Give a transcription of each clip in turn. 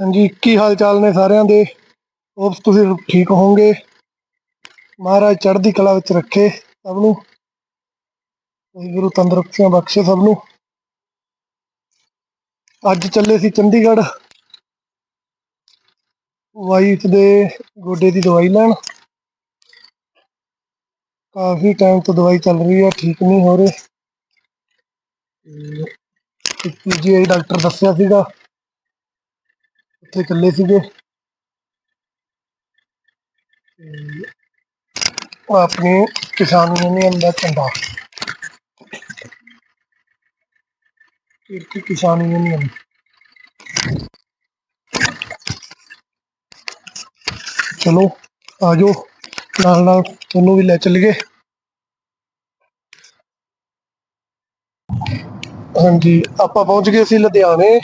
ਹਾਂਜੀ, ਕੀ ਹਾਲ ਚਾਲ ਨੇ ਸਾਰਿਆਂ ਦੇ? ਹੋਪ ਤੁਸੀਂ ਠੀਕ ਹੋਵੋਗੇ? ਮਹਾਰਾਜ ਚੜ੍ਹਦੀ ਕਲਾ ਵਿੱਚ ਰੱਖੇ ਸਭ ਨੂੰ। ਗੁਰੂ ਤੰਦਰੁਸਤੀਆਂ ਬਖਸ਼ੇ ਸਭ ਨੂੰ। ਅੱਜ ਚੱਲੇ ਸੀ ਚੰਡੀਗੜ੍ਹ। ਵਾਈਫ ਦੇ ਗੋਡੇ ਦੀ ਦਵਾਈ ਲੈਣ। ਕਾਫੀ ਟਾਈਮ ਤੋਂ ਦਵਾਈ ਚੱਲ ਰਹੀ ਹੈ, ਠੀਕ ਨਹੀਂ ਹੋ ਰਹੇ। ਪੀਜੀਆਈ ਡਾਕਟਰ ਦੱਸਿਆ ਸੀਗਾ, ਉੱਥੇ ਚੱਲੇ ਸੀਗੇ। ਤੇ ਉਹ ਆਪਣੀ ਕਿਸਾਨ ਯੂਨੀਅਨ ਦਾ ਝੰਡਾ। ਕਿਰਤੀ ਕਿਸਾਨ ਯੂਨੀਅਨ। ਚਲੋ ਆਜੋ ਨਾਲ ਨਾਲ ਤੁਹਾਨੂੰ ਵੀ ਲੈ ਚੱਲੀਏ। ਹਾਂਜੀ ਆਪਾਂ ਪਹੁੰਚ ਗਏ ਸੀ ਲੁਧਿਆਣੇ।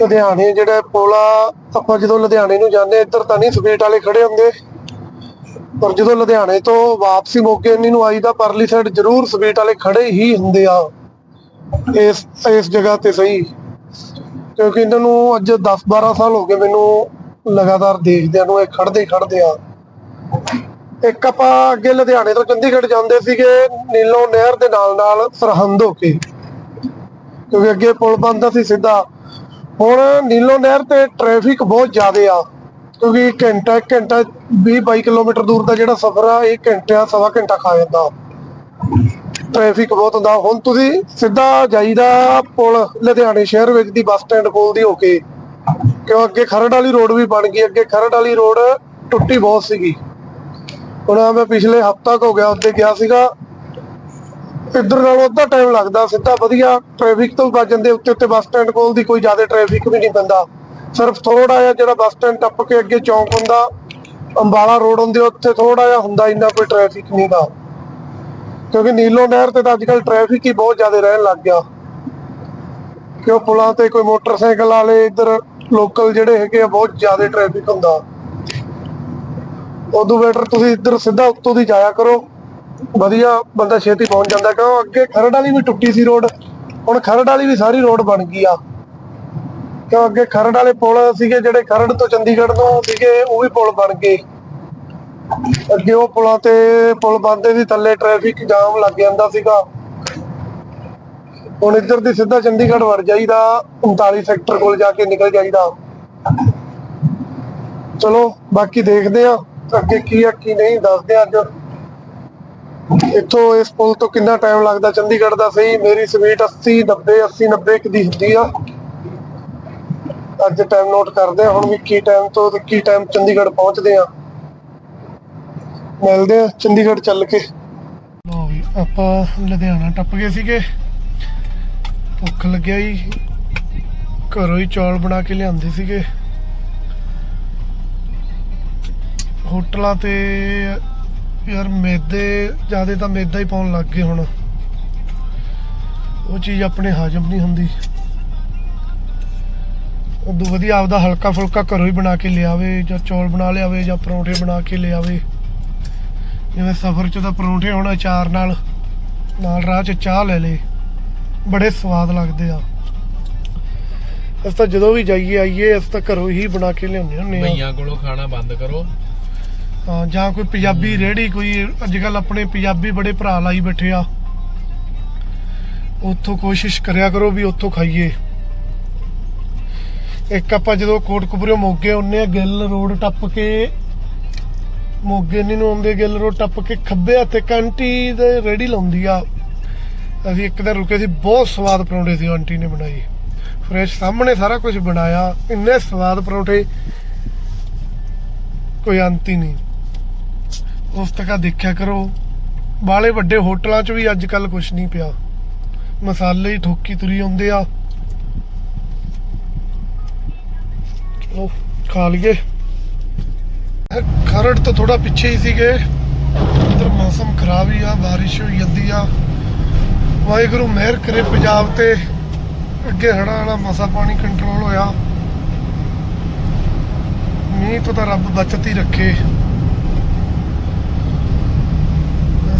ਲੁਧਿਆਣੇ ਜਿਹੜਾ ਪੁਲ, ਆਪਾਂ ਜਦੋਂ ਲੁਧਿਆਣੇ ਨੂੰ ਜਾਂਦੇ, ਇੱਧਰ ਤਾਂ ਨਹੀਂ ਸਪੀਡ ਵਾਲੇ ਖੜੇ ਹੁੰਦੇ। ਪਰ ਜਦੋਂ ਲੁਧਿਆਣੇ ਤੋਂ ਵਾਪਸੀ ਮੋਗੇ ਇੰਨੀ ਨੂੰ ਆਈਦਾ ਪਰਲੀ ਸਾਈਡ ਜ਼ਰੂਰ ਸਪੀਡ ਵਾਲੇ ਖੜੇ ਹੀ ਹੁੰਦੇ ਆ। ਇਸ ਇਸ ਜਗ੍ਹਾ ਤੇ ਸਹੀ। ਕਿਉਂਕਿ ਇਹਨਾਂ ਨੂੰ ਅੱਜ 10 12 ਸਾਲ ਹੋ ਗਏ ਮੈਨੂੰ ਲਗਾਤਾਰ ਦੇਖਦਿਆਂ ਨੂੰ, ਇਹ ਖੜਦੇ ਖੜਦੇ ਆ। ਇੱਕ ਆਪਾਂ ਅੱਗੇ ਲੁਧਿਆਣੇ ਤੋਂ ਚੰਡੀਗੜ੍ਹ ਜਾਂਦੇ ਸੀਗੇ, ਨੀਲੋਂ ਨਹਿਰ ਦੇ ਨਾਲ ਨਾਲ ਸਰਹੰਦ ਹੋ ਕੇ। ਕਿਉਂਕਿ ਅੱਗੇ ਪੁਲ ਬੰਦਾ ਸੀ ਸਿੱਧਾ। ਹੁਣ ਨੀਲੋਂ ਨਹਿਰ ਤੇ ਟ੍ਰੈਫਿਕ ਬਹੁਤ ਜ਼ਿਆਦਾ ਆ। ਕਿਉਂਕਿ ਘੰਟਾ ਘੰਟਾ 20 22 ਕਿਲੋਮੀਟਰ ਦੂਰ ਦਾ ਜਿਹੜਾ ਸਫ਼ਰ ਆ, ਇਹ ਘੰਟਿਆਂ, ਸਵਾ ਘੰਟਾ ਖਾ ਜਾਂਦਾ। ਟ੍ਰੈਫਿਕ ਬਹੁਤ ਹੁੰਦਾ। ਹੁਣ ਤੁਸੀਂ ਸਿੱਧਾ ਜਾਈਦਾ ਪੁਲ ਲੁਧਿਆਣੇ ਸ਼ਹਿਰ ਵਿੱਚ ਦੀ ਬੱਸ ਸਟੈਂਡ ਕੋਲ ਦੀ ਹੋ ਕੇ। ਕਿਉਂ? ਅੱਗੇ ਖਰੜ ਵਾਲੀ ਰੋਡ ਵੀ ਬਣ ਗਈ। ਅੱਗੇ ਖਰੜ ਵਾਲੀ ਰੋਡ ਟੁੱਟੀ ਬਹੁਤ ਸੀਗੀ। ਹੁਣ ਮੈਂ ਪਿਛਲੇ ਹਫਤਾ ਹੋ ਗਿਆ ਉੱਤੇ ਗਿਆ ਸੀਗਾ। ਇੱਧਰ ਨਾਲੋਂ ਅੱਧਾ ਟਾਈਮ ਲੱਗਦਾ, ਸਿੱਧਾ ਵਧੀਆ। ਟ੍ਰੈਫਿਕ ਤੋਂ ਬਚ ਜਾਂਦੇ ਉੱਤੇ ਉੱਤੇ ਬੱਸ ਸਟੈਂਡ ਕੋਲ ਦੀ ਕੋਈ ਜ਼ਿਆਦਾ ਟ੍ਰੈਫਿਕ ਵੀ ਨਹੀਂ ਪੈਂਦਾ। ਸਿਰਫ ਥੋੜਾ ਜਿਹਾ ਜਿਹੜਾ ਬੱਸ ਸਟੈਂਡ ਟੱਪ ਕੇ ਅੱਗੇ ਚੌਂਕ ਹੁੰਦਾ, ਅੰਬਾਲਾ ਰੋਡ ਹੁੰਦੀ, ਉੱਥੇ ਥੋੜਾ ਜਿਹਾ ਹੁੰਦਾ, ਇੰਨਾ ਕੋਈ ਟ੍ਰੈਫਿਕ ਨਹੀਂ ਦਾ। ਕਿਉਂਕਿ ਨੀਲੋ ਨਹਿਰ ਤੇ ਤਾਂ ਅੱਜਕੱਲ ਟ੍ਰੈਫਿਕ ਹੀ ਬਹੁਤ ਜ਼ਿਆਦਾ ਰਹਿਣ ਲੱਗ ਗਿਆ। ਕਿਉਂ ਪੁਲਾਂ ਤੇ ਕੋਈ ਮੋਟਰਸਾਈਕਲ ਵਾਲੇ, ਇੱਧਰ ਲੋਕਲ ਜਿਹੜੇ ਹੈਗੇ ਆ, ਬਹੁਤ ਜ਼ਿਆਦਾ ਟ੍ਰੈਫਿਕ ਹੁੰਦਾ। ਉਦੋਂ ਬੈਟਰ ਤੁਸੀਂ ਇੱਧਰ ਸਿੱਧਾ ਉੱਤੋਂ ਦੀ ਜਾਇਆ ਕਰੋ। ਵਧੀਆ ਬੰਦਾ ਛੇਤੀ ਪਹੁੰਚ ਜਾਂਦਾ ਕਿਉਂ? ਅੱਗੇ ਖਰੜ ਵਾਲੀ ਵੀ ਟੁੱਟੀ ਸੀ ਰੋਡ। ਹੁਣ ਖਰੜ ਵਾਲੀ ਵੀ ਸਾਰੀ ਰੋਡ ਬਣ ਗਈ ਆ। ਕਿਉਂ? ਅੱਗੇ ਖਰੜ ਵਾਲੇ ਪੁਲ ਸੀਗੇ ਜਿਹੜੇ ਖਰੜ ਤੋਂ ਚੰਡੀਗੜ੍ਹ ਨੂੰ ਸੀਗੇ, ਉਹ ਵੀ ਪੁਲ ਬਣ ਗਏ। ਅੱਗੇ ਉਹ ਪੁਲਾਂ ਤੇ ਪੁਲ ਬੰਦੇ ਦੀ ਥੱਲੇ ਟ੍ਰੈਫਿਕ ਜਾਮ ਲੱਗ ਜਾਂਦਾ ਸੀਗਾ। ਹੁਣ ਇੱਧਰ ਦੀ ਸਿੱਧਾ ਚੰਡੀਗੜ੍ਹ ਵੜ ਜਾਈਦਾ 39 ਸੈਕਟਰ ਕੋਲ ਜਾ ਕੇ ਨਿਕਲ ਜਾਈਦਾ। ਚਲੋ, ਬਾਕੀ ਦੇਖਦੇ ਆ। ਅੱਗੇ ਕੀ ਆ, ਕੀ ਨਹੀਂ, ਦੱਸਦੇ ਅੱਜ। ਇੱਥੋਂ ਇਸ ਪੁਲ ਤੋਂ ਕਿੰਨਾ ਟਾਈਮ ਲੱਗਦਾ? ਚੰਡੀਗੜ੍ਹ ਦਾ ਸਹੀ, ਮੇਰੀ ਸਪੀਡ 80 90 80 90 ਕੁ ਦੀ ਹੁੰਦੀ ਆ। ਅੱਜ ਟਾਈਮ ਨੋਟ ਕਰਦੇ ਆ, ਹੁਣ ਵੀ ਕੀ ਟਾਈਮ ਤੋਂ ਤੇ ਕੀ ਟਾਈਮ ਚੰਡੀਗੜ੍ਹ ਪਹੁੰਚਦੇ ਆ। ਮਿਲਦੇ ਆ ਚੰਡੀਗੜ੍ਹ ਚੱਲ ਕੇ। ਲੋ ਵੀ, ਆਪਾਂ ਲੁਧਿਆਣਾ ਟੱਪ ਗਏ ਸੀਗੇ। ਭੁੱਖ ਲੱਗਿਆ ਹੀ ਘਰੋਂ ਹੀ ਚੌਲ ਬਣਾ ਕੇ ਲਿਆਂਦੇ ਸੀਗੇ। ਹੋਟਲਾਂ ਤੇ ਯਾਰ ਮੈਦੇ, ਜ਼ਿਆਦਾ ਤਾਂ ਮੈਦਾ ਹੀ ਪਾਉਣ ਲੱਗ ਗਏ ਹੁਣ। ਉਹ ਚੀਜ਼ ਆਪਣੇ ਹਜਮ ਨਹੀਂ ਹੁੰਦੀ। ਉਦੋਂ ਵਧੀਆ ਆਪਦਾ ਹਲਕਾ ਫੁਲਕਾ ਘਰੋਂ ਹੀ ਬਣਾ ਕੇ ਲਿਆਵੇ, ਜਾਂ ਚੌਲ ਬਣਾ ਲਿਆਵੇ, ਜਾਂ ਪਰੌਂਠੇ ਬਣਾ ਕੇ ਲਿਆਵੇ। ਜਿਵੇਂ ਸਫ਼ਰ 'ਚ ਤਾਂ ਪਰੌਂਠੇ ਹੁਣ ਅਚਾਰ ਨਾਲ ਨਾਲ ਰਾਹ 'ਚ ਚਾਹ ਲੈ ਲੇ ਬੜੇ ਸਵਾਦ ਲੱਗਦੇ ਆ। ਅਸੀਂ ਤਾਂ ਜਦੋਂ ਵੀ ਜਾਈਏ, ਆਈਏ, ਅਸੀਂ ਤਾਂ ਘਰੋਂ ਹੀ ਬਣਾ ਕੇ ਲਿਆਉਂਦੇ ਹੁੰਦੇ ਆ। ਭਈਆਂ ਕੋਲੋਂ ਖਾਣਾ ਬੰਦ ਕਰੋ। ਜਾਂ ਕੋਈ ਪੰਜਾਬੀ ਰੇੜੀ ਕੋਈ ਅੱਜ ਕੱਲ ਆਪਣੇ ਪੰਜਾਬੀ ਬੜੇ ਭਰਾ ਲਾਈ ਬੈਠੇ ਆ। ਉੱਥੋਂ ਕੋਸ਼ਿਸ਼ ਕਰਿਆ ਕਰੋ ਵੀ ਉੱਥੋਂ ਖਾਈਏ। ਇੱਕ ਆਪਾਂ ਜਦੋਂ ਕੋਟਕਪੂਰੇ ਮੋਗੇ ਆਉਂਦੇ ਆ, ਗਿੱਲ ਰੋਡ ਟੱਪ ਕੇ, ਮੋਗੇ ਨਹੀਂ ਨੂੰ ਆਉਂਦੇ, ਗਿੱਲ ਰੋਡ ਟੱਪ ਕੇ ਖੱਬੇ ਹੱਥੇ ਕੰਟੀ ਦੇ ਰੇੜੀ ਲਾਉਂਦੀ ਆ। ਅਸੀਂ ਇੱਕ ਦਿਨ ਰੁਕੇ ਸੀ, ਬਹੁਤ ਸਵਾਦ ਪਰੌਂਠੇ ਸੀ, ਆਂਟੀ ਨੇ ਬਣਾਈ ਫਰੈਸ਼ ਸਾਹਮਣੇ ਸਾਰਾ ਕੁਝ ਬਣਾਇਆ, ਇੰਨੇ ਸਵਾਦ ਪਰੌਂਠੇ, ਕੋਈ ਅੰਤ ਹੀ ਨਹੀਂ ਉਸ ਦੇਖਿਆ ਕਰੋ। ਬਾਲੇ ਵੱਡੇ ਹੋਟਲਾਂ 'ਚ ਵੀ ਅੱਜ ਕੱਲ ਕੁਝ ਨਹੀਂ ਪਿਆ। ਮਸਾਲੇ ਹੀ ਠੋਕੀ ਤੁਰੀ ਆਉਂਦੇ ਆ। ਚਲੋ, ਖਾ ਲਈਏ। ਖਰੜ ਤੋਂ ਥੋੜਾ ਪਿੱਛੇ ਹੀ ਸੀਗੇ। ਉਧਰ ਮੌਸਮ ਖਰਾਬ ਹੀ ਆ, ਬਾਰਿਸ਼ ਹੋਈ ਜਾਂਦੀ ਆ। ਵਾਹਿਗੁਰੂ ਮਿਹਰ ਕਰੇ ਪੰਜਾਬ ਤੇ। ਅੱਗੇ ਹੜਾ ਵਾਲਾ ਮਸਾ ਪਾਣੀ ਕੰਟਰੋਲ ਹੋਇਆ। ਮੀਂਹ ਤੋਂ ਤਾਂ ਰੱਬ ਬਚਤ ਹੀ ਰੱਖੇ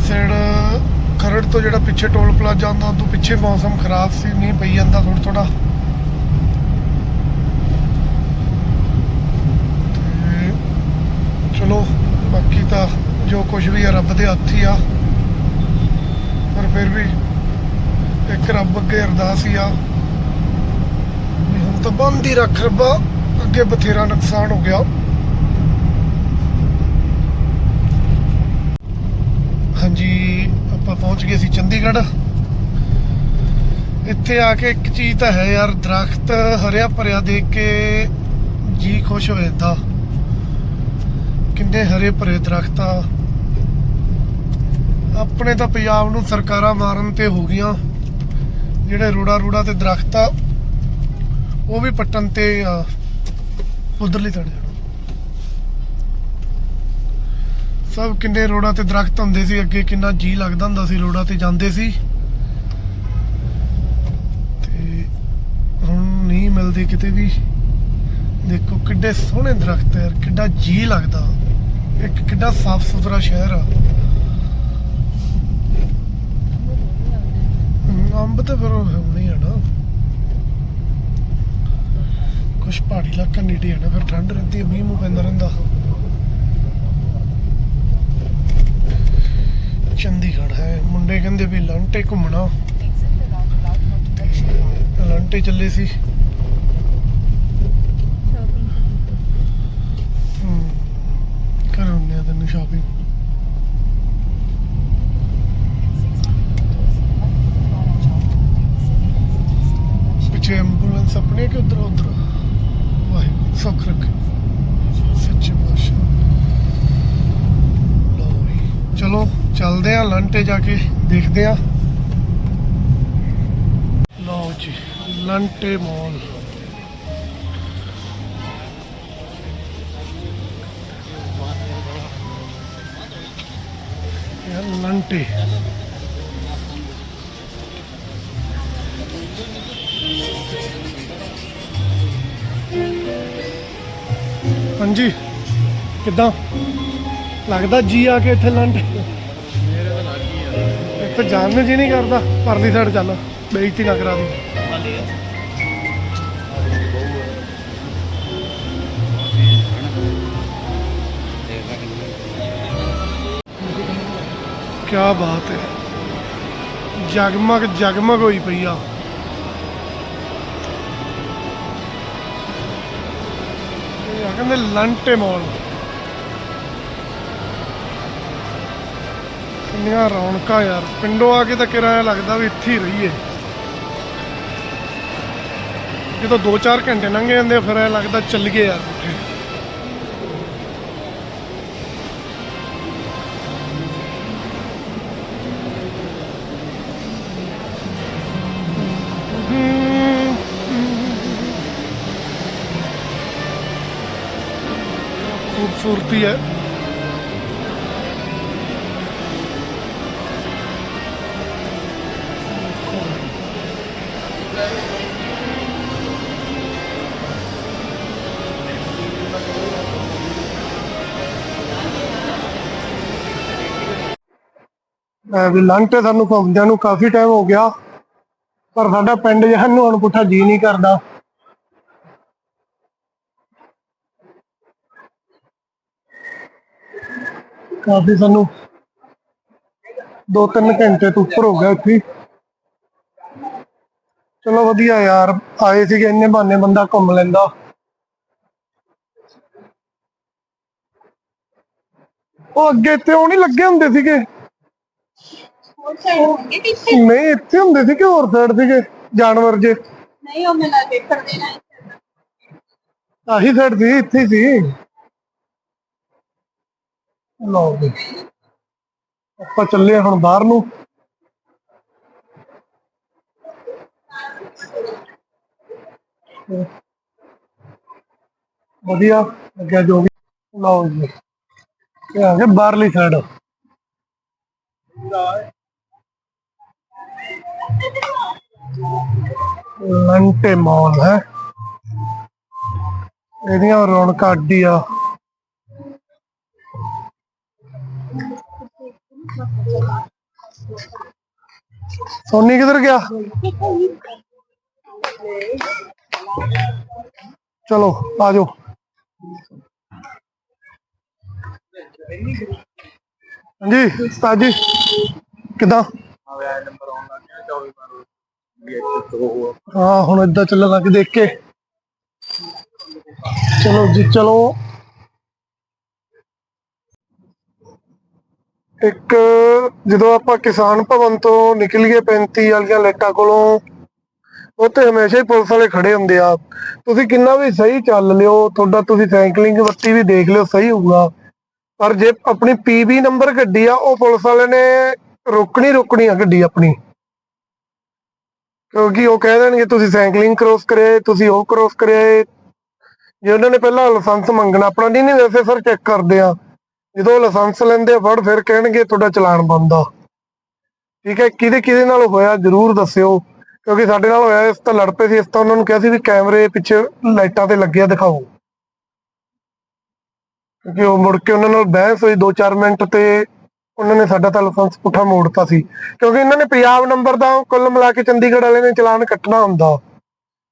ਸਾਈਡ ਖਰੜ ਤੋਂ ਜਿਹੜਾ ਪਿੱਛੇ ਟੋਲ ਪਲਾਜ਼ਾ ਆਉਂਦਾ, ਉਦੋਂ ਪਿੱਛੇ ਮੌਸਮ ਖਰਾਬ ਸੀ, ਮੀਂਹ ਪਈ ਜਾਂਦਾ ਥੋੜਾ ਥੋੜਾ ਚਲੋ, ਬਾਕੀ ਤਾਂ ਜੋ ਕੁਝ ਵੀ ਆ, ਰੱਬ ਦੇ ਹੱਥ ਹੀ ਆ। ਪਰ ਫਿਰ ਵੀ ਇੱਕ ਰੱਬ ਅੱਗੇ ਅਰਦਾਸ ਹੀ ਆ ਵੀ ਹੁਣ ਤਾਂ ਬੰਦ ਹੀ ਰੱਖ ਰੱਬਾ, ਅੱਗੇ ਬਥੇਰਾ ਨੁਕਸਾਨ ਹੋ ਗਿਆ ਹਾਂਜੀ ਆਪਾਂ ਪਹੁੰਚ ਗਏ ਸੀ ਚੰਡੀਗੜ੍ਹ। ਇੱਥੇ ਆ ਕੇ ਇੱਕ ਚੀਜ਼ ਤਾਂ ਹੈ ਯਾਰ, ਦਰਖਤ ਹਰਿਆ ਭਰਿਆ ਦੇਖ ਕੇ ਜੀ ਖੁਸ਼ ਹੋ ਜਾਂਦਾ ਕਿੰਨੇ ਹਰੇ ਭਰੇ ਦਰਖਤ ਆ। ਆਪਣੇ ਤਾਂ ਪੰਜਾਬ ਨੂੰ ਸਰਕਾਰਾਂ ਮਾਰਨ ਤੇ ਹੋ ਗਈਆਂ। ਜਿਹੜੇ ਰੋੜਾ ਰੋੜਾ ਤੇ ਦਰਖਤ ਆ, ਉਹ ਵੀ ਪੱਟਣ ਤੇ ਆ। ਉਧਰਲੀ ਤੜ ਜਾਣਾ ਸਭ ਕਿੰਨੇ ਰੋਡਾਂ ਤੇ ਦਰਖਤ ਹੁੰਦੇ ਸੀ, ਅੱਗੇ ਕਿੰਨਾ ਜੀ ਲੱਗਦਾ ਹੁੰਦਾ ਸੀ ਰੋਡਾਂ ਤੇ ਜਾਂਦੇ ਸੀ। ਤੇ ਹੁਣ ਨਹੀਂ ਮਿਲਦੇ ਕਿਤੇ ਵੀ। ਦੇਖੋ ਕਿੱਡੇ ਸੋਹਣੇ ਦਰਖਤ ਯਾਰ, ਕਿੱਡਾ ਜੀ ਲੱਗਦਾ। ਇੱਕ ਕਿੱਡਾ ਸਾਫ਼ ਸੁਥਰਾ ਸ਼ਹਿਰ ਆ। ਅੰਬ ਤਾਂ ਫਿਰ ਹੋਣੇ ਆ ਨਾ। ਕੁਛ ਪਹਾੜੀ ਇਲਾਕਾ ਨੇੜੇ ਆ ਨਾ, ਫਿਰ ਠੰਡ ਰਹਿੰਦੀ ਹੈ ਮੀਂਹ ਮੂੰਹ ਪੈਂਦਾ ਰਹਿੰਦਾ। ਚੰਡੀਗੜ੍ਹ ਹੈ। ਮੁੰਡੇ ਕਹਿੰਦੇ ਵੀ ਲੰਟੇ ਘੁੰਮਣਾ। ਲੰਟੇ ਚੱਲੇ ਸੀ। ਕਰਾਉਂਦੇ ਆ ਤੈਨੂੰ ਸ਼ਾਪਿੰਗ ਪਿੱਛੇ ਐਂਬੂਲੈਂਸ ਆਪਣੇ ਕਿ ਉਧਰ ਉਧਰ? ਵਾਹਿਗੁਰੂ, ਸੁੱਖ ਰੱਖੇ। ਸੱਚੇ ਪਾਤਸ਼ਾਹ। ਲਓ ਚਲੋ। ਚੱਲਦੇ ਆ ਲੰਟੇ ਜਾ ਕੇ ਦੇਖਦੇ ਆ। ਲਓ ਜੀ ਲੰਟੇ ਮਾਲ ਲੰਟੇ ਹਾਂਜੀ, ਕਿਦਾਂ? ਲੱਗਦਾ ਜੀ ਆ ਕੇ ਇੱਥੇ ਲੰਟ ਯਾਰ ਜਾਣ ਨੂੰ ਜੀ ਨਹੀਂ ਕਰਦਾ, ਪਰਲੀ ਸਾਈਡ ਚੱਲ, ਬੇਇੱਜ਼ਤੀ ਨਾ ਕਰਾ ਦੀ। ਕੀ ਬਾਤ ਹੈ। ਜਗਮਗ ਜਗਮਗ ਹੋਈ ਪਈ ਆ। ਇਹ ਆ ਕਹਿੰਦੇ ਲੰਟੇ ਮਾਲ। ਕਿੰਨੀਆਂ ਰੌਣਕਾਂ ਯਾਰ। ਪਿੰਡੋਂ ਆ ਕੇ ਤਾਂ ਕਿਰਾਇਆ ਲੱਗਦਾ ਵੀ ਇੱਥੇ ਹੀ ਰਹੀਏ। ਜਦੋਂ 2-4 ਘੰਟੇ ਲੰਘੇ ਜਾਂਦੇ ਫਿਰ ਐ ਲੱਗਦਾ ਚੱਲ ਗਏ ਯਾਰ ਖੂਬਸੂਰਤੀ ਹੈ। ਵੀ ਲੰਘ ਸਾਨੂੰ ਘੁੰਮਦਿਆਂ ਨੂੰ ਕਾਫੀ ਟਾਈਮ ਹੋ ਗਿਆ, ਪਰ ਸਾਡਾ ਪਿੰਡ ਜਹਨ ਨੂੰ ਅਣਪੁੱਠਾ ਪੁੱਠਾ ਜੀ ਨਹੀਂ ਕਰਦਾ। ਕਾਫੀ ਸਾਨੂੰ ਦੋ ਤਿੰਨ ਘੰਟੇ ਤੋਂ ਉੱਪਰ ਹੋ ਗਿਆ ਇੱਥੇ। ਚਲੋ ਵਧੀਆ ਯਾਰ, ਆਏ ਸੀਗੇ ਇੰਨੇ ਬਹਾਨੇ ਬੰਦਾ ਘੁੰਮ ਲੈਂਦਾ। ਉਹ ਅੱਗੇ ਇੱਥੇ ਉਹ ਨਹੀਂ ਲੱਗੇ ਹੁੰਦੇ ਸੀਗੇ। ਹੋਰ ਸਾਈਡ ਹੋਣਗੇ ਕਿ ਇੱਥੇ? ਨਹੀਂ ਇੱਥੇ ਹੁੰਦੇ ਸੀ ਕਿ ਹੋਰ ਸਾਈਡ ਸੀਗੇ ਜਾਨਵਰ ਜੇ? ਨਹੀਂ ਉਹ ਮੈਨੂੰ ਦੇਖਣ ਦੇਣਾ ਹੈ ਆਹੀ ਸਾਈਡ ਸੀ ਇੱਥੇ ਹੀ ਸੀ। ਲਓ ਜੀ। ਆਪਾਂ ਚੱਲੇ ਹਾਂ ਹੁਣ ਬਾਹਰ ਨੂੰ। ਵਧੀਆ ਲੱਗਿਆ ਜੋ ਵੀ। ਲਓ ਜੀ। ਇਹ ਆ ਗਿਆ ਬਾਹਰਲੀ ਸਾਈਡ ਲੰਟੇ ਮਾਲ ਹੈ ਇਹਦੀਆਂ ਰੌਣਕਾਂ ਅੱਡੀ ਆ ਸੋਨੀ ਕਿੱਧਰ ਗਿਆ ਚਲੋ ਆ ਜਾਓ ਹਾਂਜੀ, ਉਸਤਾਦ ਜੀ, ਕਿਦਾਂ? ਹਾਂ, ਹੁਣ ਏਦਾਂ ਚੱਲਣ ਲੱਗ ਦੇਖ ਕੇ। ਚਲੋ ਜੀ, ਚਲੋ। ਇੱਕ, ਜਦੋਂ ਆਪਾਂ ਕਿਸਾਨ ਭਵਨ ਤੋਂ ਨਿਕਲੀਏ 35 ਵਾਲੀਆਂ ਲਾਈਟਾਂ ਕੋਲੋਂ, ਉੱਥੇ ਹਮੇਸ਼ਾ ਹੀ ਪੁਲਿਸ ਵਾਲੇ ਖੜੇ ਹੁੰਦੇ ਆ। ਤੁਸੀਂ ਕਿੰਨਾ ਵੀ ਸਹੀ ਚੱਲ ਲਿਓ, ਤੁਹਾਡਾ ਤੁਸੀਂ ਸਾਈਕਲਿੰਗ ਬੱਤੀ ਵੀ ਦੇਖ ਲਿਓ, ਸਹੀ ਹੋਊਗਾ। ਪਰ ਜੇ ਆਪਣੀ ਪੀਬੀ ਨੰਬਰ ਗੱਡੀ ਆ, ਉਹ ਪੁਲਿਸ ਵਾਲੇ ਨੇ ਰੋਕਣੀ ਰੋਕਣੀ ਆ ਗੱਡੀ ਆਪਣੀ। ਕਿਉਂਕਿ ਉਹ ਕਹਿ ਦੇਣਗੇ, ਤੁਸੀਂ ਸਾਈਕਲਿੰਗ ਕ੍ਰੋਸ ਕਰਿਆ ਤੁਸੀਂ ਉਹ ਕ੍ਰੋਸ ਕਰਿਆ ਏ। ਜੇ ਉਹਨਾਂ ਨੇ ਪਹਿਲਾਂ ਲਾਇਸੈਂਸ ਮੰਗਣਾ, ਆਪਣਾ ਨਹੀਂ ਨਹੀਂ, ਵੈਸੇ ਸਰ ਚੈੱਕ ਕਰਦੇ ਆ। ਜਦੋਂ ਲਾਇਸੈਂਸ ਲੈਂਦੇ ਫੜ ਫਿਰ ਕਹਿਣਗੇ, ਤੁਹਾਡਾ ਚਲਾਨ ਬੰਦ ਆ। ਠੀਕ ਹੈ, ਕਿਹਦੇ ਕਿਹਦੇ ਨਾਲ ਹੋਇਆ, ਜਰੂਰ ਦੱਸਿਓ। ਕਿਉਂਕਿ ਸਾਡੇ ਨਾਲ ਹੋਇਆ ਇਸ ਤਾਂ ਲੜ ਪਏ ਸੀ, ਇਸ ਤਾਂ ਉਹਨਾਂ ਨੂੰ ਕਿਹਾ ਸੀ ਵੀ ਕੈਮਰੇ ਪਿੱਛੇ ਲਾਈਟਾਂ ਤੇ ਲੱਗਿਆ ਦਿਖਾਓ। ਕਿਉਂਕਿ ਉਹ ਮੁੜ ਕੇ ਉਹਨਾਂ ਨਾਲ ਬਹਿਸ ਹੋਈ 2-4 ਮਿੰਟ ਤੇ ਉਹਨਾਂ ਨੇ ਸਾਡਾ ਤਾਂ ਲਾਇਸੈਂਸ ਪੁੱਠਾ ਮੋੜਤਾ ਸੀ। ਕਿਉਂਕਿ ਇਹਨਾਂ ਨੇ ਪੰਜਾਬ ਨੰਬਰ ਦਾ ਕੁੱਲ ਮਿਲਾ ਕੇ ਚੰਡੀਗੜ੍ਹ ਵਾਲੇ ਨੇ ਚਲਾਨ ਕੱਟਣਾ ਹੁੰਦਾ।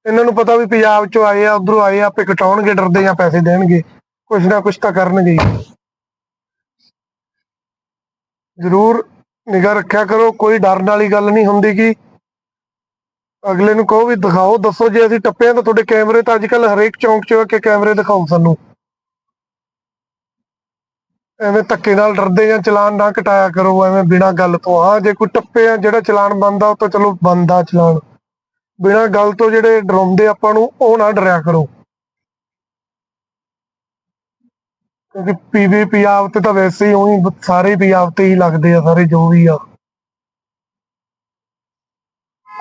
ਇਹਨਾਂ ਨੂੰ ਪਤਾ ਵੀ ਪੰਜਾਬ ਚੋਂ ਆਏ ਆ, ਉਧਰੋਂ ਆਏ ਆ, ਆਪੇ ਕਟਾਉਣਗੇ, ਡਰਦੇ ਜਾਂ ਪੈਸੇ ਦੇਣਗੇ। ਕੁਛ ਨਾ ਕੁਛ ਤਾਂ ਕਰਨਗੇ ਜ਼ਰੂਰ ਨਿਗਾਹ ਰੱਖਿਆ ਕਰੋ, ਕੋਈ ਡਰਨ ਵਾਲੀ ਗੱਲ ਨਹੀਂ ਹੁੰਦੀ ਕਿ ਅਗਲੇ ਨੂੰ ਕਹੋ ਵੀ ਦਿਖਾਓ, ਦੱਸੋ ਜੇ ਅਸੀਂ ਟੱਪੇ ਹਾਂ ਤਾਂ ਤੁਹਾਡੇ ਕੈਮਰੇ ਤਾਂ ਅੱਜ ਕੱਲ ਹਰੇਕ ਚੌਂਕ 'ਚ ਆ ਕੇ ਕੈਮਰੇ ਦਿਖਾਓ ਸਾਨੂੰ। ਐਵੇਂ ਧੱਕੇ ਨਾਲ ਡਰਦੇ ਜਾਂ ਚਲਾਨ ਨਾ ਕਟਾਇਆ ਕਰੋ, ਐਵੇਂ ਬਿਨਾਂ ਗੱਲ ਤੋਂ। ਹਾਂ, ਜੇ ਕੋਈ ਟੱਪੇ ਆ, ਜਿਹੜਾ ਚਲਾਨ ਬੰਦਾ ਉਹ ਤਾਂ ਚਲੋ ਬੰਦਾ ਚਲਾਨ। ਬਿਨਾਂ ਗੱਲ ਤੋਂ ਜਿਹੜੇ ਡਰਾਉਂਦੇ ਆਪਾਂ ਨੂੰ, ਉਹ ਨਾ ਡਰਿਆ ਕਰੋ। ਕਿਉਂਕਿ ਪੀਵੀ ਪੰਜਾਬ ਤੇ ਤਾਂ ਵੈਸੇ ਹੀ ਉਹੀ, ਸਾਰੇ ਹੀ ਪੰਜਾਬ ਤੇ ਹੀ ਲੱਗਦੇ ਆ, ਸਾਰੇ ਜੋ ਵੀ ਆ।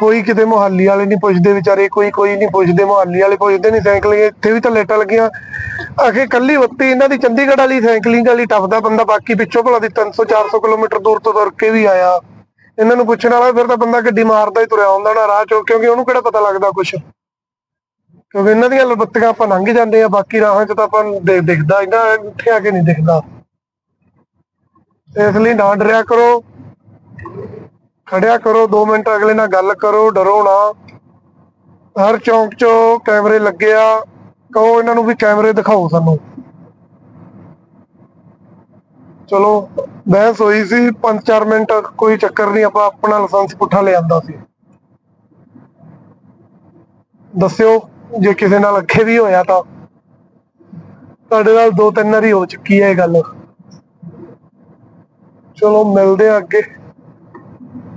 ਕੋਈ ਕਿਤੇ ਮੁਹੱਲੀ ਵਾਲੇ ਨਹੀਂ ਪੁੱਛਦੇ ਵਿਚਾਰੇ, ਕੋਈ ਕੋਈ ਨਹੀਂ ਪੁੱਛਦੇ, ਮੁਹੱਲੀ ਵਾਲੇ ਪੁੱਛਦੇ ਨਹੀਂ ਸਾਈਕਲਿੰਗ ਇੱਥੇ ਵੀ ਤਾਂ ਲੇਟਾਂ ਲੱਗੀਆਂ। ਅਖੇ ਕੱਲੀ ਵੱਤੀ ਇਹਨਾਂ ਦੀ ਚੰਡੀਗੜ੍ਹ ਵਾਲੀ ਸਾਈਕਲਿੰਗ ਵਾਲੀ ਟੱਪਦਾ ਬੰਦਾ, ਬਾਕੀ ਪਿੱਛੋਂ ਭਲਾ ਦੀ 300 400 ਕਿਲੋਮੀਟਰ ਦੂਰ ਤੋਂ ਤੁਰ ਕੇ ਵੀ ਆਇਆ। ਇਹਨਾਂ ਨੂੰ ਪੁੱਛਣ ਵਾਲਾ ਫਿਰ ਤਾਂ ਬੰਦਾ ਗੱਡੀ ਮਾਰਦਾ ਹੀ ਤੁਰਿਆ ਹੁੰਦਾ ਨਾ ਰਾਹ ਚੋਂ, ਕਿਉਂਕਿ ਉਹਨੂੰ ਕਿਹੜਾ ਪਤਾ ਲੱਗਦਾ ਕੁਛ? ਕਿਉਂਕਿ ਇਹਨਾਂ ਦੀਆਂ ਬੱਤੀਆਂ ਆਪਾਂ ਲੰਘ ਜਾਂਦੇ ਆ, ਬਾਕੀ ਰਾਹਾਂ 'ਚ ਤਾਂ ਆਪਾਂ ਨੂੰ ਦਿਖਦਾ ਇਹਨਾਂ ਇੱਥੇ ਆ ਕੇ ਨਹੀਂ ਦਿਖਦਾ। ਇਸ ਲਈ ਨਾ ਡਰਿਆ ਕਰੋ। ਖੜਿਆ ਕਰੋ 2 ਮਿੰਟ ਅਗਲੇ ਨਾਲ ਗੱਲ ਕਰੋ, ਡਰੋ ਨਾ। ਹਰ ਚੌਂਕ 'ਚੋਂ ਕੈਮਰੇ ਲੱਗੇ ਆ। ਕਹੋ ਇਹਨਾਂ ਨੂੰ ਵੀ ਕੈਮਰੇ ਦਿਖਾਓ ਸਾਨੂੰ। ਚਲੋ, ਬਹਿਸ ਹੋਈ ਸੀ 5-4 ਮਿੰਟ ਕੋਈ ਚੱਕਰ ਨਹੀਂ, ਆਪਾਂ ਆਪਣਾ ਲਾਇਸੈਂਸ ਪੁੱਠਾ ਲਿਆਂਦਾ ਸੀ। ਦੱਸਿਓ, ਜੇ ਕਿਸੇ ਨਾਲ ਅੱਗੇ ਵੀ ਹੋਇਆ ਤਾਂ। ਤੁਹਾਡੇ ਨਾਲ ਦੋ ਤਿੰਨ ਵਾਰੀ ਹੋ ਚੁੱਕੀ ਹੈ ਇਹ ਗੱਲ। ਚਲੋ, ਮਿਲਦੇ ਆ ਅੱਗੇ।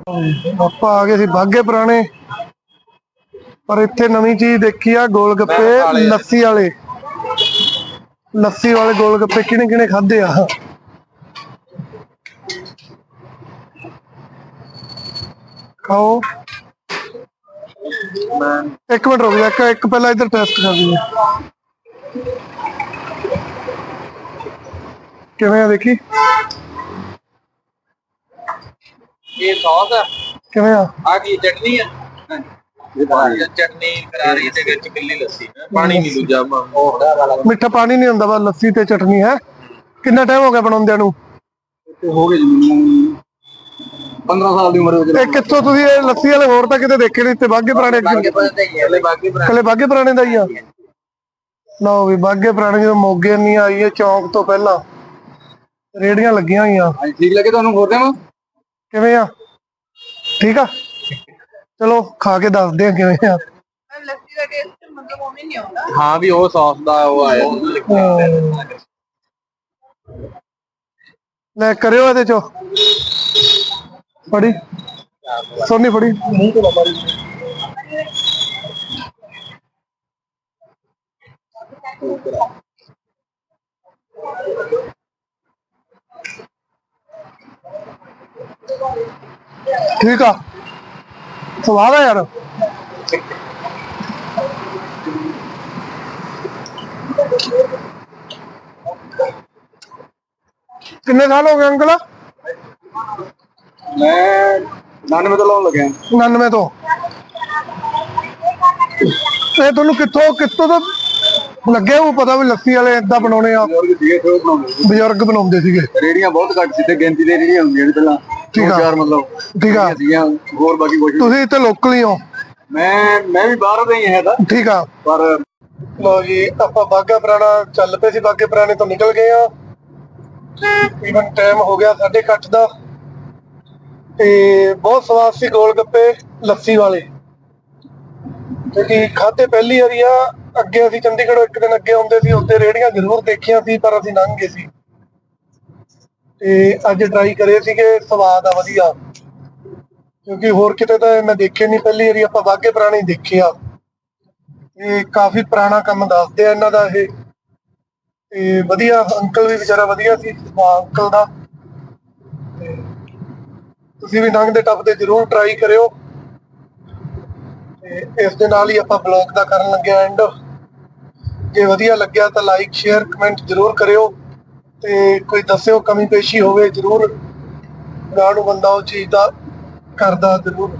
ਆਪਾਂ ਆ ਗਏ ਸੀ ਬਾਗੇ ਪੁਰਾਣੇ। ਪਰ ਇੱਥੇ ਨਵੀਂ ਚੀਜ਼ ਦੇਖੀ ਆ ਗੋਲ ਗੱਪੇ ਲੱਸੀ ਵਾਲੇ। ਲੱਸੀ ਵਾਲੇ ਗੋਲ ਗੱਪੇ ਕਿਹਨੇ ਕਿਹਨੇ ਖਾਦੇ ਆ? ਖਾਓ। ਇੱਕ ਮਿੰਟ ਰੁਕ ਜਾ ਇੱਕ ਇੱਕ ਪਹਿਲਾਂ ਇੱਧਰ ਟੈਸਟ ਕਰ ਲਈਏ। ਕਿਵੇਂ ਆ ਦੇਖੀ? ਇਹ ਸੌਸ ਆ। ਕਿਵੇਂ ਆ? ਆ ਕੀ ਚਟਨੀ ਆ? ਇਹ ਚਟਨੀ ਕਰਾਰੀ ਦੇ ਵਿੱਚ ਕਿੱਲੀ ਲੱਸੀ। ਪਾਣੀ ਨਹੀਂ ਦੂਜਾ ਉਹ ਮਿੱਠਾ ਪਾਣੀ ਨਹੀਂ ਹੁੰਦਾ ਬਸ ਲੱਸੀ ਤੇ ਚਟਨੀ ਹੈ। ਕਿੰਨਾ ਟਾਈਮ ਹੋ ਗਿਆ ਬਣਾਉਂਦਿਆਂ ਨੂੰ? ਹੋ ਗਏ ਜੀ ਮੈਨੂੰ 15 ਸਾਲ ਦੀ ਉਮਰ ਵਿੱਚ ਇਹ ਕਿੱਥੋਂ ਤੁਸੀਂ ਇਹ ਲੱਸੀ ਵਾਲੇ ਹੋਰ ਤਾਂ ਕਿਤੇ ਦੇਖੇ ਨਹੀਂ ਤੇ ਬਾਗੇ ਪੁਰਾਣੇ। ਕਲੇ ਬਾਗੇ ਪੁਰਾਣੇ ਦਾ ਹੀ ਆ। ਲਓ ਵੀ ਬਾਗੇ ਪੁਰਾਣੇ ਜਦੋਂ ਮੋਗੇ ਨਹੀਂ ਆਈ ਹੈ ਚੌਂਕ ਤੋਂ ਪਹਿਲਾਂ ਰੇੜੀਆਂ ਲੱਗੀਆਂ ਹੋਈਆਂ। ਹਾਂਜੀ ਠੀਕ ਲੱਗੇ ਤੁਹਾਨੂੰ ਹੋਰ ਦੇਵਾਂ? ਕਿਵੇਂ ਆ? ਠੀਕ ਆ? ਚਲੋ ਖਾ ਕੇ ਦੱਸਦੇ ਆ ਕਿਵੇਂ ਆ। ਲੱਸੀ ਦਾ ਟੇਸਟ ਮਤਲਬ ਉਵੇਂ ਨਹੀਂ ਆਉਂਦਾ। ਹਾਂ ਵੀ ਉਹ ਸੌਸ ਦਾ ਉਹ ਆਇਆ ਲੈ ਕਰਿਓ ਇਹਦੇ ਚੋਂ। ਫੜੀ। ਸੋਨੀ ਫੜੀ। ਮੂੰਹ ਤੋਂ ਬਾਬਾ ਠੀਕ ਆ। ਸਵਾਦ ਆ ਯਾਰ। ਕਿੰਨੇ ਸਾਲ ਹੋ ਗਏ ਅੰਕਲ? ਮੈਂ 99 ਤੋਂ ਲਾਉਣ ਲੱਗਿਆ। 99 ਤੋਂ। ਇਹ ਤੁਹਾਨੂੰ ਕਿੱਥੋਂ ਕਿੱਥੋਂ ਤੋਂ ਲੱਗਿਆ ਉਹ ਪਤਾ ਵੀ ਲੱਸੀ ਵਾਲੇ ਏਦਾਂ ਬਣਾਉਣੇ ਆ? ਬਜ਼ੁਰਗ ਬਣਾਉਂਦੇ ਸੀਗੇ। ਰੇੜੀਆਂ ਬਹੁਤ ਘੱਟ ਸੀ ਤੇ ਗਿਣਤੀ ਦੇ ਰੇੜੀਆਂ ਹੁੰਦੀਆਂ ਸੀ ਪਹਿਲਾਂ। ਠੀਕ ਆ। ਚਾਰ ਮਤਲਬ ਠੀਕ ਆ। ਸੀਗੀਆਂ ਹੋਰ ਬਾਕੀ ਕੁਝ ਤੁਸੀਂ ਇੱਥੇ ਲੋਕਲ ਹੀ। ਹੋ ਮੈਂ ਮੈਂ ਵੀ ਬਾਹਰ ਦਾ ਹੀ ਹੈਗਾ ਠੀਕ ਆ। ਪਰ ਲੋ ਜੀ ਆਪਾਂ ਬਾਗਾ ਪੁਰਾਣਾ ਚੱਲ ਪਏ ਸੀ ਬਾਗੇ ਪੁਰਾਣੇ ਤੋਂ ਨਿਕਲ ਗਏ ਆ। ਇਵਨ ਟਾਈਮ ਹੋ ਗਿਆ 8:30 ਦਾ। ਤੇ ਬਹੁਤ ਸਵਾਦ ਸੀ ਗੋਲ ਗੱਪੇ ਲੱਸੀ ਵਾਲੇ। ਕਿਉਂਕਿ ਖਾਦੇ ਪਹਿਲੀ ਵਾਰੀ ਆ ਅੱਗੇ ਅਸੀਂ ਚੰਡੀਗੜ੍ਹ ਇੱਕ ਦਿਨ ਅੱਗੇ ਆਉਂਦੇ ਸੀ ਉੱਥੇ ਰੇੜੀਆਂ ਜ਼ਰੂਰ ਦੇਖੀਆਂ ਸੀ ਪਰ ਅਸੀਂ ਲੰਘ ਗਏ ਸੀ। ਤੇ ਅੱਜ ਟਰਾਈ ਕਰੇ ਸੀਗੇ ਸਵਾਦ ਆ ਵਧੀਆ। ਕਿਉਂਕਿ ਹੋਰ ਕਿਤੇ ਤਾਂ ਮੈਂ ਦੇਖੇ ਨਹੀਂ ਪਹਿਲੀ ਵਾਰੀ ਆਪਾਂ ਬਾਗੇ ਪੁਰਾਣੇ ਦੇਖੇ ਆ। ਇਹ ਕਾਫੀ ਪੁਰਾਣਾ ਕੰਮ ਦੱਸਦੇ ਆ ਇਹਨਾਂ ਦਾ ਇਹ। ਤੇ ਵਧੀਆ, ਅੰਕਲ ਵੀ ਵਿਚਾਰਾ ਵਧੀਆ ਸੀ ਅੰਕਲ ਦਾ। ਤੁਸੀਂ ਵੀ ਲੰਘਦੇ ਟੱਪਦੇ ਜਰੂਰ ਟਰਾਈ ਕਰਿਓ। ਤੇ ਇਸ ਦੇ ਨਾਲ ਹੀ ਆਪਾਂ ਬਲੌਗ ਦਾ ਕਰਨ ਲੱਗਿਆ ਐਂਡ ਜੇ ਵਧੀਆ ਲੱਗਿਆ ਤਾਂ ਲਾਈਕ ਸ਼ੇਅਰ ਕਮੈਂਟ ਜਰੂਰ ਕਰਿਓ। ਤੇ ਕੋਈ ਦੱਸਿਓ ਕਮੀ ਪੇਸ਼ੀ ਹੋਵੇ, ਜਰੂਰ ਗਾਹ ਨੂੰ ਬੰਦਾ ਉਹ ਚੀਜ਼ ਦਾ ਕਰਦਾ ਜਰੂਰ।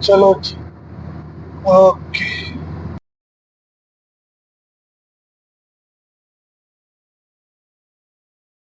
ਚਲੋ ਜੀ। ਓਕੇ।